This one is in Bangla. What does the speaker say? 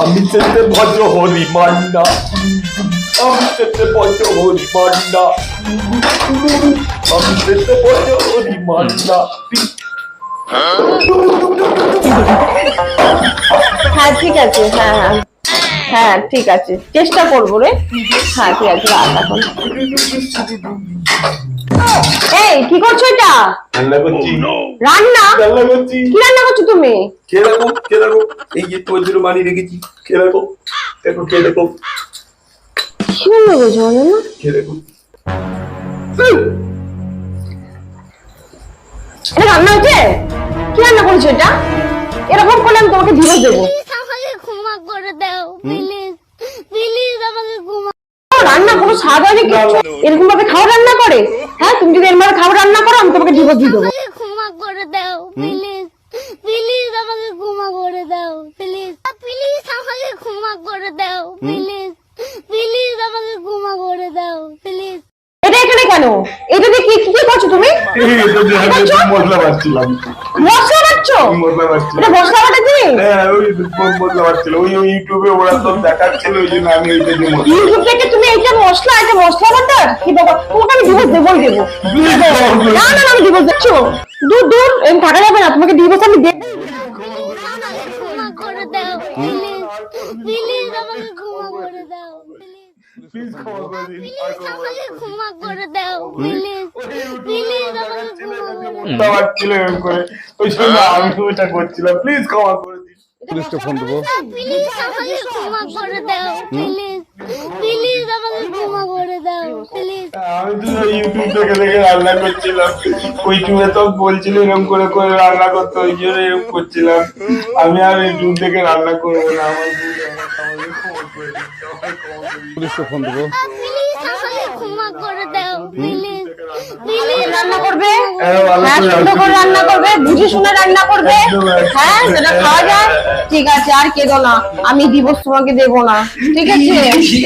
আমি যেতে ভদ্র হরি মান্না। আমি যেতে ভদ্র হরি মান্না। আমি যেতে ভদ্র হরি মান্না। হ্যাঁ ঠিক আছে হ্যাঁ হ্যাঁ। হ্যাঁ ঠিক আছে। চেষ্টা করব রে। হ্যাঁ ঠিক আছে, রাখ এখন। এই কি করছ এটা? রান্না করছি। রান্না? রান্না করছি? কি রান্না করছ তুমি? কে রাখো কে রাখো এই যে তোর জন্য বানিয়ে রেখেছি। কে রাখো দেখো কে রাখো কি রান্না করছ বলো না কে রাখো এটা রান্না হয়েছে? কি রান্না করেছ এটা? এরকম করলে আমি তোমাকে ডিভোর্স দেবো। আমাকে ক্ষমা করে দাও প্লিজ প্লিজ আমাকে ক্ষমা রান্না কোনো স্বাদ কিচ্ছু এরকম ভাবে খাবার রান্না করে? হ্যাঁ তুমি যদি এরমার খাবার রান্না করো আমি তোমাকে ডিভোর্স দিয়ে দেবো। আমাকে ক্ষমা করে দাও প্লিজ প্লিজ আমাকে ক্ষমা করে দাও প্লিজ প্লিজ আমাকে ক্ষমা করে দাও প্লিজ প্লিজ আমাকে ক্ষমা করে দাও প্লিজ এটা এখানে কেন? এটা দিয়ে কি কি করছ তুমি? এই এটা যে মশলা বাড়ছিলাম মশলা এটা হ্যাঁ ওই ওই ওই ইউটিউবে ওরা সব দেখাচ্ছিল ওই জন্য আমি দিয়ে মশলা ইউটিউব থেকে তুমি এইটা মশলা এটা মশলা বাটার কি বাবা তোমাকে আমি ডিভোর্স দেবই দেবো। না না না আমি দিচ্ছ দূর দূর এরকম থাকা যাবে না তোমাকে ডিভোর্স আমি দেবো। আমাকে ক্ষমা করে দাও প্লিজ। প্লিজ আমাকে ক্ষমা করে দাও প্লিজ প্লিজ ক্ষমা করে দিন। প্লিজ আমাকে ক্ষমা করে দাও প্লিজ। করে দাও মশলা বাড়ছিল এরকম করে। ওই জন্য আমি ওইটা করছিলাম। প্লিজ ক্ষমা করে দিন। পুলিশকে ফোন দেবো? প্লিজ আমাকে ক্ষমা করে দাও প্লিজ প্লিজ আমাকে ক্ষমা করে দাও প্লিজ আমি তো ইউটিউব থেকে দেখে রান্না করছিলাম। ইউটিউবে তো বলছিল এরকম করে করে রান্না করতে ওই জন্য এরকম করছিলাম। আমি আর ইউটিউব থেকে রান্না করব না। আমার। পুলিশকে ফোন দেবো? প্লিজ আমাকে ক্ষমা করে দাও প্লিজ প্লিজ রান্না করবে? হ্যাঁ, করে সুন্দর করে রান্না করবে বুঝে শুনে রান্না করবে। হ্যাঁ সেটা খাওয়া যায়। ঠিক আছে আর কেঁদো না। আমি ডিভোর্স তোমাকে দেবো না। ঠিক আছে? ঠিক